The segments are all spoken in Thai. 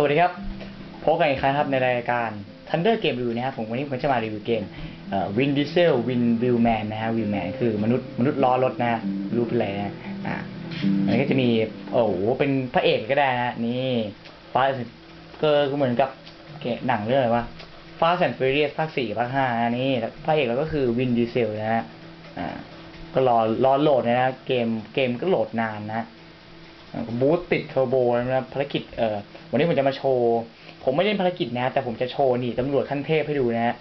สวัสดีครับ พบกันอีกครั้งครับในรายการ Thunder Game Review นะครับผมวันนี้ผมจะมารีวิวเกมวินดิเซลวินวิลแมนนะฮะวิลแมนคือมนุษย์มนุษย์ล้อรถนะรู้เป็นไรนะอ่าอันนี้ก็จะมีโอ้โหเป็นพระเอกก็ได้นะนี่ฟาสก็เหมือนกับเกมหนังเรื่องอะไรวะฟาสแอนด์ฟิเรียสภาคสี่ภาคห้านะนี่พระเอกเราก็คือวินดิเซลนะฮะอ่าก็รอรอโหลดนะเกมเกมก็โหลดนานนะ บูตติดเทอร์โบนะครับภารกิจเอ่อวันนี้ผมจะมาโชว์ ผมไม่เล่นภารกิจนะ แต่ผมจะโชว์นี่ตำรวจขั้นเทพให้ดูนะฮะ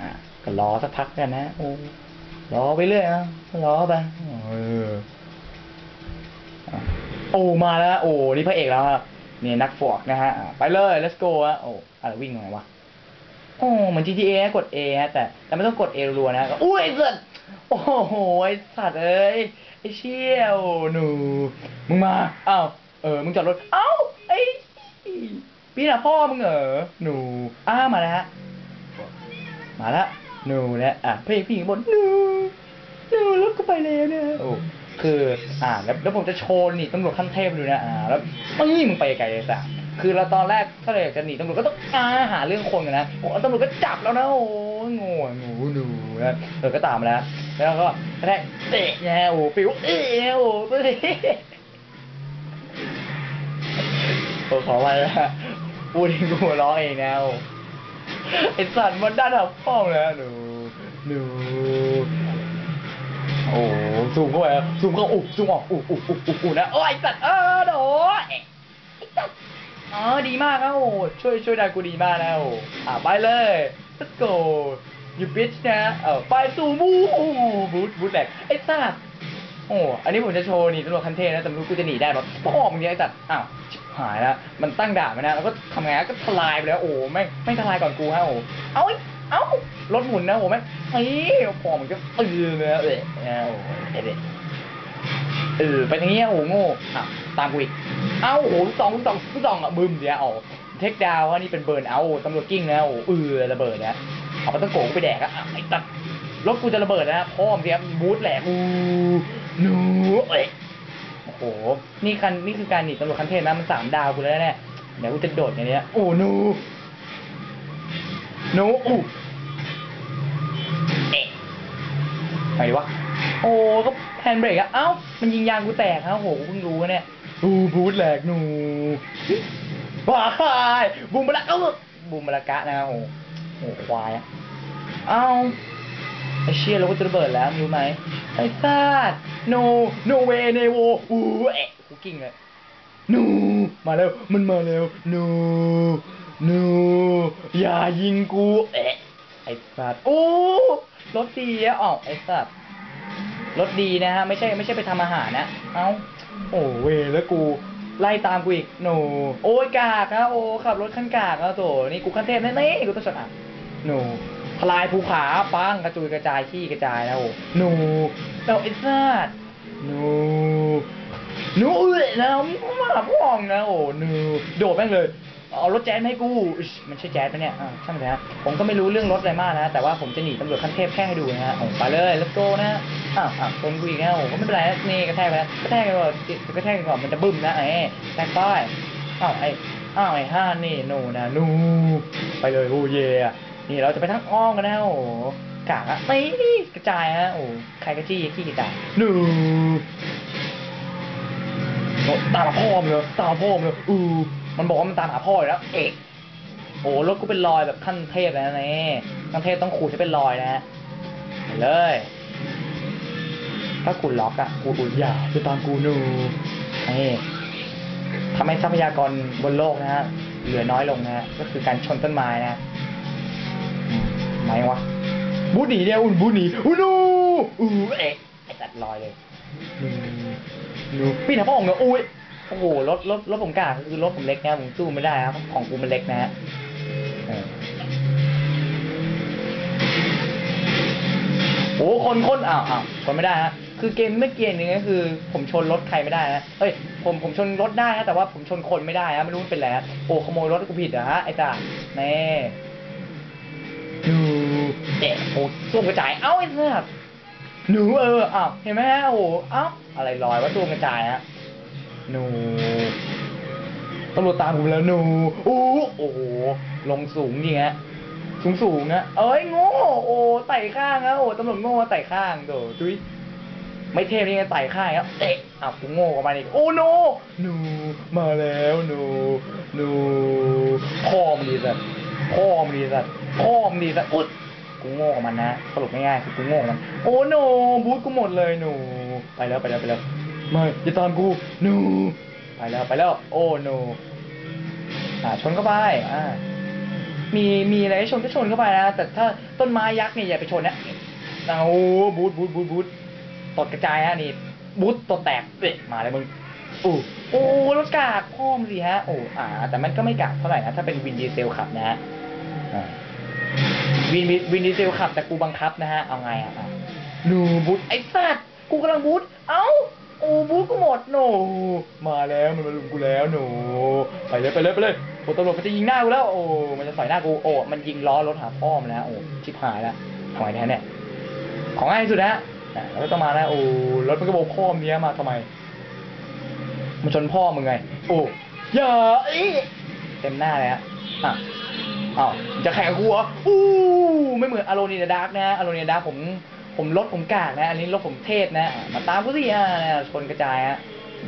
อ่าก็รอสักพักกันนะโอ้รอไปเรื่อยนะรอไปเอออะโอ้มาแล้ว โอ้นี่พระเอกแล้วครับนี่นักฟอกนะฮะไปเลย let's go อะโอ้อะไรวิ่งไงวะโอ้เหมือน GTA นะกด A ฮะแต่แต่ไม่ต้องกด A รัวนะก็อุ้ยไอ้สัตว์โอ้โหไอ้สัตว์เอ้ย ไอ้เชี่ยวหนู มึงมาอ้าวเออ มึงจอดรถเอ้าไอ้พี่น่ะพ่อมึงเหรอหนูอ้ามาแล้วฮะมาและหนูเนี่ยอะเพลงพี่บนหนูหนูรถก็ไปแล้วเนี่ยโอ้คืออ่าแล้วแล้วผมจะโชว์นี่ตำรวจขั้นเทพดูนะอ่าแล้วมึงมึงไปไกลเลยจ้ะคือเราตอนแรกถ้าเราอยากจะหนีตำรวจก็ต้องอาหาเรื่องคนกันนะโอ้ตำรวจก็จับแล้วนะโอ้ โง่อะหนูหนูนะเออก็ตามมาแล้ว แล้วก็กระแทกเตะแย่โอ้ปิวเอ๊ะโอ้เตะผมขอไปนะพูดเองกูร้องเองนะโอ้ไอสัตว์มันด้านหับป้องเลยนะหนูหนูโอ้ซูมเข้าไปอะซูมเข้าอุ๊ซูมออกอุ๊อุ๊อุ๊อุ๊อุ๊นะโอ้ยไอสัตว์เออโดไอสัตว์อ๋อดีมากนะโอ้ช่วยช่วยได้กูดีมากนะโอ้อะไปเลย let's go you bitch นะเออไปสู่มูบูทบูทแหลกไอ้สัตว์โอ้อันนี้ผมจะโชว์นี่ตำรวจคันเทนะต่ไม่รู้กูจะหนีได้แบบพ่อมึงเนี่ยไอ้สัตว์อ้าวชิบหายแล้วมันตั้งด่านไว้นะแล้วก็ทำไงก็ทลายไปแล้วโอ้ไม่ไม่ทลายก่อนกูฮะโอ้เอาเอ้ารถหมุนนะโอ้แม่งเฮ้ยพ่อมันก็ตื่นเลยนะเอ้ยโอ้เด็ดเออไปทางนี้โอ้โง่อะตามกูอีกเอ้าโอ้ลูกสองสองสองอะบึมเดียวเอา เทคดาวว่านี่เป็นเบิร์นเอาตำรวจกิ้งนะโอ้เออระเบิดนะเอาไปตั้งโกงไปแดกอะไอ้ตัดรถกูจะระเบิดนะพ่อมเสียบูทแหลกอูหนูเอ้ยโอ้โหนี่คันนี่คือการหนีตำรวจคันเทพนะมันสามดาวกูแล้วแน่เดี๋ยวกูจะโดดอย่างเนี้ยโอ้หนูหนูอู้เอ๊ะไปดิวะโอ้ก็แฮนเบรกอะเอ้ามันยิงยางกูแตกครับโอ้โหกูเพิ่งรู้เนี่ยอูบูทแหลกหนู วายบูมบละเออบูมบละกะนะครับโอ้โหควายอะเอ้าไอเชี่ยเราก็จะระเบิดแล้วรู้ไหมไอ้ซาด no no way no อู้เอะกูกิ้งเลย no มาแล้วมันมาแล้ว no no อย่ายิงกูเอะไอ้สัตว์โอ้รถดีอะอ๋อไอ้สัตว์รถดีนะฮะไม่ใช่ไม่ใช่ไปทำอาหารนะเอ้าโอ้เวแล้วกู ไล่ตามกูอีกหนูโอ้ยกากนะโอ้ขับรถขั้นกากนะโถนี่กูขั้นเทพแน่ๆกูต้องชนะหนูทลายภูขาปังกระจุยกระจายขี้กระจายแล้วโอ้หนูเราไอ้สัตว์หนูหนูเอ้ยนะมาพ่องนะโอ้หนูโดดแม่งเลย เอารถแจ๊สมาให้กูมันใช่แจ๊สปะเนี่ยอ่าช่างมันเถอะฮะผมก็ไม่รู้เรื่องรถอะไรมากนะ แต่ว่าผมจะหนีตำรวจขั้นเทพแค่ให้ดูนะฮะไปเลย let's go นะอ้าวอ้าวชนกูอีกแล้วโอ้ก็ไม่เป็นไรนะนี่กระแทกไปแล้วกระแทกกันก่อนกระแทกกันก่อนมันจะบึ้มนะไอ้แทกป้ายอ้าวไอ้อ้าวไอ้ห้านี่หนูนะหนูไปเลยโอ้เย่นี่เราจะไปทั้งอ้อมกันนะโอ้กากอะนี่กระจายฮะโอ้ใครกระจี้ขี้กระจายหนูตามหาพ่อมเลยตามหาพ่อมเลยอือ มันบอกว่ามันตามหาพ่ออยู่แล้ว เอกโอ้รถกูเป็นรอยแบบขั้นเทพแล้วนะนี่ขั้นเทพต้องขูดให้เป็นรอยนะฮะไปเลย ถ้ากูล็อกอะกูกูอย่าจะตามกูหนูนี่ทำให้ทรัพยากรบนโลกนะฮะเหลือน้อยลงนะฮะก็คือการชนต้นไม้นะอืมไม่วะบูหนีเนี่ยอุ่นบูหนีอุ่นนูอู้เอกไอ้ตัดลอยเลยหนูหนูพี่นะพ่อของเนอะอุ้ย โอ้โหรถรถรถผมกล้าคือรถผมเล็กนะผมสู้ไม่ได้ครับของกูมันเล็กนะฮะเออโอ้คนคนอ้าวอ้าวคนไม่ได้ฮะคือเกมเมื่อกี้นึงก็คือ ผมชนรถใครไม่ได้ฮะเอ้ยผมผมชนรถได้ฮะแต่ว่าผมชนคนไม่ได้ฮะไม่รู้มันเป็นอะไรฮะโอ้ขโมยรถกูผิดเหรอฮะไอ้จ่าแน่ดูเด็กโอ้ส้วมกระจายเอ้าไอ้สัสหนูเอออ้าวเห็นไหมฮะโอ้โหเอ้าอะไรลอยว่าส้วมกระจายฮะ หนูตำรวจตามผมแล้วหนูโอ้โอ้โหลงสูงจริงฮะสูงสูงนะเอ้ยโง่โอ้ไต่ข้างนะโอ้ตำรวจโง่ไต่ข้างโดดุยไม่เทพนี่ไงไต่ข้างครับเตะอ้ากูโง่กับมันอีกโอ้โนหนูมาแล้วหนูหนูพ่อมดีสัตว์พ่อมดีสัตว์พ่อมดีสัตว์อุดกูโง่กับมันนะสรุปง่ายๆคือกูโง่กับมันโอ้โนบูทกูหมดเลยหนูไปแล้วไปแล้วไปแล้ว ไม่อย่าตามกูหนูไปแล้วไปแล้ว โอ้โนอ่าชนเข้าไปอ่ามีมีอะไรให้ชนก็ชนเข้าไปนะแต่ถ้าต้นไม้ยักษ์เนี่ยอย่าไปชนนะเอาบูทบูทบูทบูทตดกระจายฮะนี่บูทตดแตกเอ๊ะมาเลยมึงอู้โอ้รถกากพ่อมงสิฮะโอ้อ่า แต่มันก็ไม่กากเท่าไหร่นะถ้าเป็นวินดีเซลขับนะฮะวินวินดีเซลขับแต่กูบังคับนะฮะเอาไงอะอะหนูบูทไอ้สัตว์กูกำลังบูทเอ้า โอ้บูทกูหมดหนู มาแล้วมันมาลุมกูแล้วหนู ไปเลยไปเลยไปเลยโอ้ตำรวจมันจะยิงหน้ากูแล้ว โอ้ มันจะใส่หน้ากูโอ้มันยิงล้อรถหาพ่อมันนะโอ้ชิบหายแล้วของไอ้แท้เนี่ย ของง่ายที่สุดนะแล้วก็ต้องมาแล้วโอ้รถมันก็บอกพ่อมเนี้ยมาทำไม มันชนพ่อมึงไง โอ้อย่าอีเต็มหน้าเลยฮะอะอ้าวจะแข่งกูเหรออู้ไม่เหมือนอโรนีดาร์กนะอโรนีดาร์กผม ผมรถผมกากนะ อันนี้รถผมเทศนะอะมาตามกูสิอะชนกระจายฮะ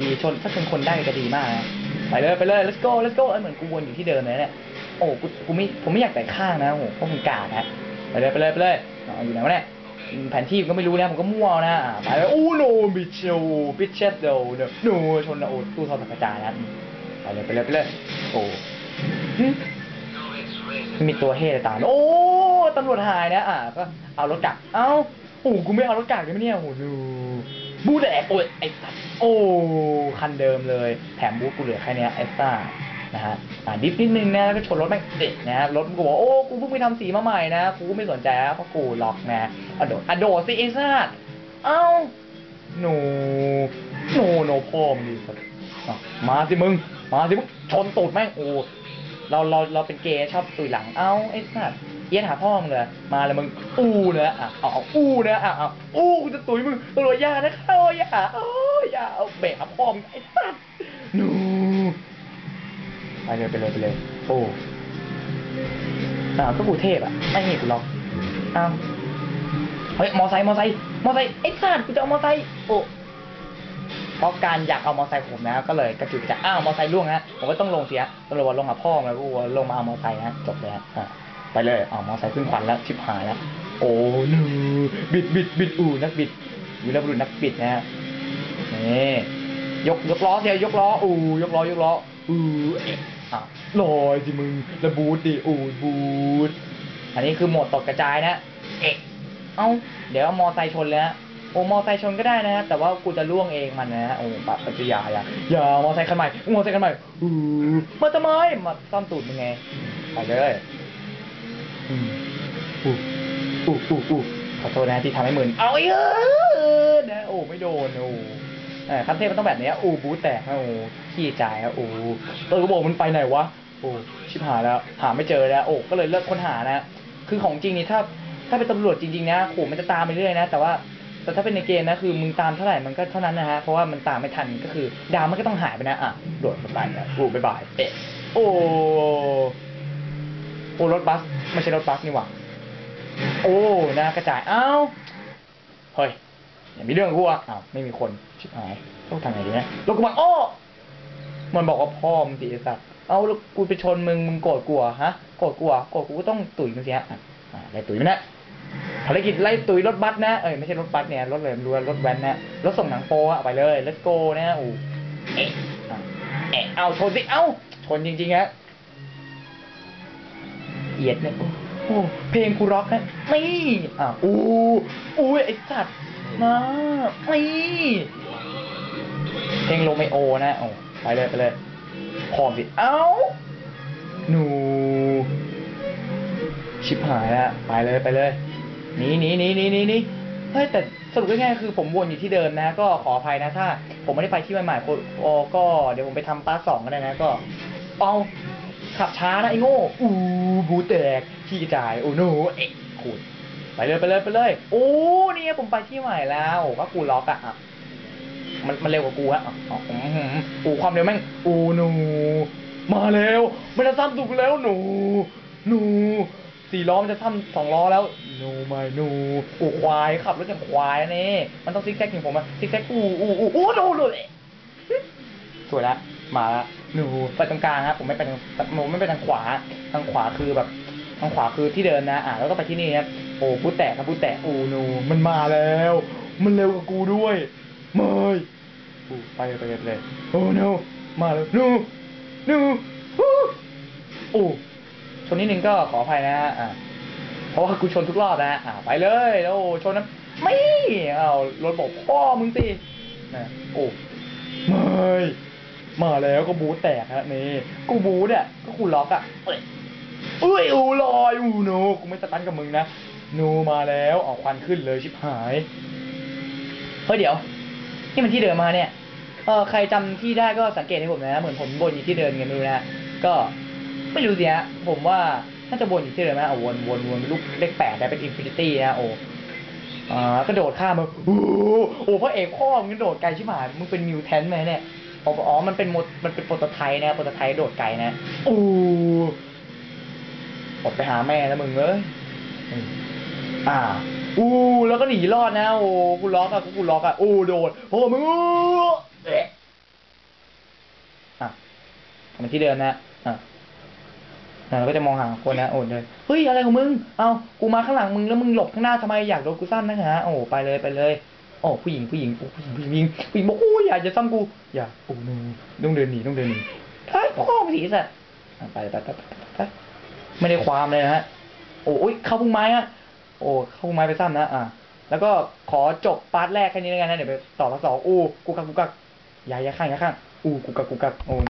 ดีชนถ้าชนคนได้จะดีมากนะไปเลยไปเลย let's go let's go เอ้เหมือนกูวนอยู่ที่เดิมเลยเนี่ยโอ้กูกูไม่ผมไม่อยากแต่ข้างนะโอ้โหเพราะมึงกากนะไปเลยไปเลยไปเลยอยู่ไหนวะเนี่ยแผนที่ก็ไม่รู้นะผมก็มั่วนะไปแล้วโอ้โนบิเชลบิเชสเดลเนโนชนนะโอ้ตู้ทอดกระจายนะไปเลยไปเลยไปเลยโอ้มีตัวเฮ่ตามโอ้ตำรวจหายนะอ่าก็เอารถกักเอ้า โอ้กูไม่เอารถกักได้ไหมเนี่ยโอ้ดูบูแดกโอ้ยไอ้สัตว์โอ้คันเดิมเลย แถมบูกูเหลือแค่เนี้ยไอ้ซ่านะฮะอ่าดิฟนิดนึงนะแล้วก็ชนรถแม่งเด็ดนะฮะรถมันก็บอกโอ้กูเพิ่งไปทำสีมาใหม่นะกูก็ไม่สนใจนะเพราะกูล็อกนะอะโดดอะโดดสิไอ้ซ่าเอ้าหนูโนโนพ่อมึงดิสัตว์อะมาสิมึง มาสิมึงชนตูดแม่งโอ้เราเราเราเป็นเกย์ชอบตุยหลังเอ้าไอ้สัตว์ เอี้ยนหาพ่อมึงเลยมาเลยมึงอู้เนะอะเอาเอาอู้นะอะเอาอู้กูจะตุยมึงตำรวจยานะเข้าอย่าโอ้ยอย่าเอาเบรกหาพ่อมึงไอ้สัตว์หนูไปเลยไปเลยไปเลยโอ้อ่าก็กูเทพอะไม่เห็นกูหรอกอ้าวเฮ้ยมอไซค์มอไซค์มอไซค์ไอ้สัตว์กูจะเอามอไซค์โอ้เพราะการอยากเอามอไซค์ผมนะก็เลยกระจุกระจายอ้าวมอไซค์ล่วงฮะผมก็ต้องลงเสียตำรวจลงกับพ่อมาแล้วกูลงมาเอามอไซค์ฮะจบเลยฮะอะ ไปเลยเอามอไซค์ขึ้นควันแล้วชิบหายแล้วโอ้หนูบิดบิดบิดอูนักบิดวีรบุรุษนักบิดนะฮะนี่ยกยกล้อเดียวยกล้ออู้ยกล้อยกล้ออู้เอ๊ะอะลอยสิมึงแล้วบูทดิอู้บูทอันนี้คือโหมดตกกระจายนะเอ๊ะเอ้าเดี๋ยวเอามอไซค์ชนเลยฮะโอ้มอไซค์ชนก็ได้นะฮะแต่ว่ากูจะล่วงเองมันนะฮะโอ้ปะปัจจัยาอย่าอย่ามอไซค์คันใหม่มอไซค์คันใหม่อู้มาทำไมมาซ่อมตูดมึงไงไปเลย อืมอู้อู้อู้อู้ขอโทษนะที่ทำให้หมึนเอาไอ้เออนะโอ้ไม่โดนโอ้เออคันเทพมันต้องแบบนี้ยโอ้บูแตกนะโอ้ขี้จ่ายอะโอ้ตัวกระบอกมันไปไหนวะโอ้ชิบหายแล้ว หาไม่เจอแล้ว โอ้ก็เลยเลิกค้นหานะ คือของจริงนี่ถ้า ถ้าเป็นตำรวจจริงๆนะโหมันจะตามไปเรื่อยนะ แต่ว่าแต่ถ้าเป็นในเกมนะคือมึงตามเท่าไหร่มันก็เท่านั้นนะฮะเพราะว่ามันตามไม่ทันก็คือดาวมันก็ต้องหายไปนะอะโดดไปนะโอ้บายบายเอ๊ะโอ้ โอ้รถบัสไม่ใช่รถบัสนี่หว่าโอ้นะกระจายเอ้าเฮ้ยอย่ามีเรื่องกูอะอ้าวไม่มีคนชิบหายต้องทำไงดีนะแล้วกูมาโอ้มันบอกว่าพ่อมึงสิสัตว์เอาแล้วกูไปชนมึงมึงโกรธกูเหรอฮะโกรธกูเหรอโกรธกูก็ต้องตุ๋ยมึงสิฮะอะไล่ตุ๋ยมันนะภารกิจไล่ตุ๋ยรถบัสนะเอ้ยไม่ใช่รถบัสเนี่ยรถเลยรถรถแว้นนะรถส่งหนังโปอะไปเลย let's go นะอู้เอ๊ะอะเอ๊ะเอาชนสิเอ้าชนจริงๆฮะ เอียดเนี่ยโอ้เพลงกูร็อกนะนี่อะอู้อู้ไอ้สัตว์มานี่เพลงโรเมโอนะโอ้ไปเลยไปเลยพร้อมสิเอ้าหนู ชิบหายแล้วไปเลยไปเลยหนีหนีหนีหนีหนีหนีเฮ้ยแต่สรุปง่ายๆคือผมวนอยู่ที่เดิมนะ ก็ขออภัยนะถ้า ผมไม่ได้ไปที่ใหม่ๆก็ก็เดี๋ยวผมไปทำพาร์ทสองก็ได้นะก็ เอา ขับช้านะไอ้โง่อู้บูแตกขี้กระจายโอ้โนเอ๊ะขูดไปเลยไปเลยไปเลยโอ้นี่ไงผมไปที่ใหม่แล้วก็กูล็อกอะอะมันมันเร็วกว่ากูฮะอ๋อผมอูความเร็วแม่งอูหนู มาแล้วมันจะซ้ำถูกแล้วหนู หนูสี่ล้อมันจะซ้ำสองล้อแล้วหนูไม่หนูอ้ควายขับรถอย่างควายนี่มันต้องซิกแซกอย่างผมอะซิกแซกอู้อู้อู้อู้ดูดูเลยสวยละมาละ หนูไปตรงกลางครับผมไม่ไปทางผมไม่ไปทางขวาทางขวาคือแบบทางขวาคือที่เดินนะ อะแล้วก็ไปที่นี่ครับโอ้พูดแตกครับพูดแตกโอ้หนูมันมาแล้ว มันเร็วกว่ากูด้วยเมยอูไปไปเลยไปเลยโอ้ no มาแล้ว no no ฮู้โอ้ชนนิดนึงก็ขออภัยนะฮะอ่าเพราะว่ากูชนทุกรอบนะฮะอ่าไปเลยแล้วโอ้ชนนั้นไม่เอารถบอกพ่อมึงสินะโอ้ไม่ มาแล้วก็บูแตกฮะนี่กูบูทอะก็กูล็อกอะเอ้ยเอ้ยอูลอยอูโนกูไม่สตันกับมึงนะโนมาแล้วเอาควันขึ้นเลยชิบหายเฮ้ยเดี๋ยว นี่มันที่เดิมมาเนี่ยเออใครจำที่ได้ก็สังเกตให้ผมนะเหมือนผมบนอยู่ที่เดิมไงไม่รู้นะก็ไม่รู้สิฮะผมว่าน่าจะบนอยู่ที่เดิมนะเอาวนวนวนลูกเลขแปดได้เป็นอินฟินิตี้นะโอ้อ่ากระโดดข้ามมาโอ้โหพระเอกพ่อมึงกระโดดไกลชิบหายมึงเป็นมิวแทนไหมเนี่ย อ๋ออ๋อ มันเป็นโมดมันเป็นโปรโตไทป์นะโปรโตไทป์โดดไกลนะโอ้อดไปหาแม่แล้วมึงเอ้ยอืมอ่า อู้แล้วก็หนีรอดนะ โอ้กูล็อกอะกูกูล็อกอะโอ้โดดโอ้มึงเอ๊ะอะกลับมาที่เดิมนะอะอะเราก็จะมองหาคนนะโอ้เลยเฮ้ยอะไรของมึง เอากูมาข้างหลังมึงแล้วมึงหลบข้างหน้าทำไมอยากโดนกูซ้ำนะฮะโอ้ไปเลยไปเลย โอ้ผู้หญิงผู้หญิงโอ้ผู้หญิงผู้หญิงผู้หญิงบอกอู้อยากจะซ้ำกูอย่าโอ้นูต้องเดินหนีต้องเดินหนีท้ายพ่อมาสิสัตว์ไปไปไปไปไปไม่ได้ความเลยนะฮะโอ้ยเข้าพุ่งไม้ฮะโอ้เข้าพุ่งไม้ไปซ้ำนะอะแล้วก็ขอจบพาร์ทแรกแค่นี้แล้วกันนะเดี๋ยวไปต่อพาร์ทสองอู้กูกักกูกักอย่าอย่าข้างอย่าข้างอู้กูกักกูกักโอ้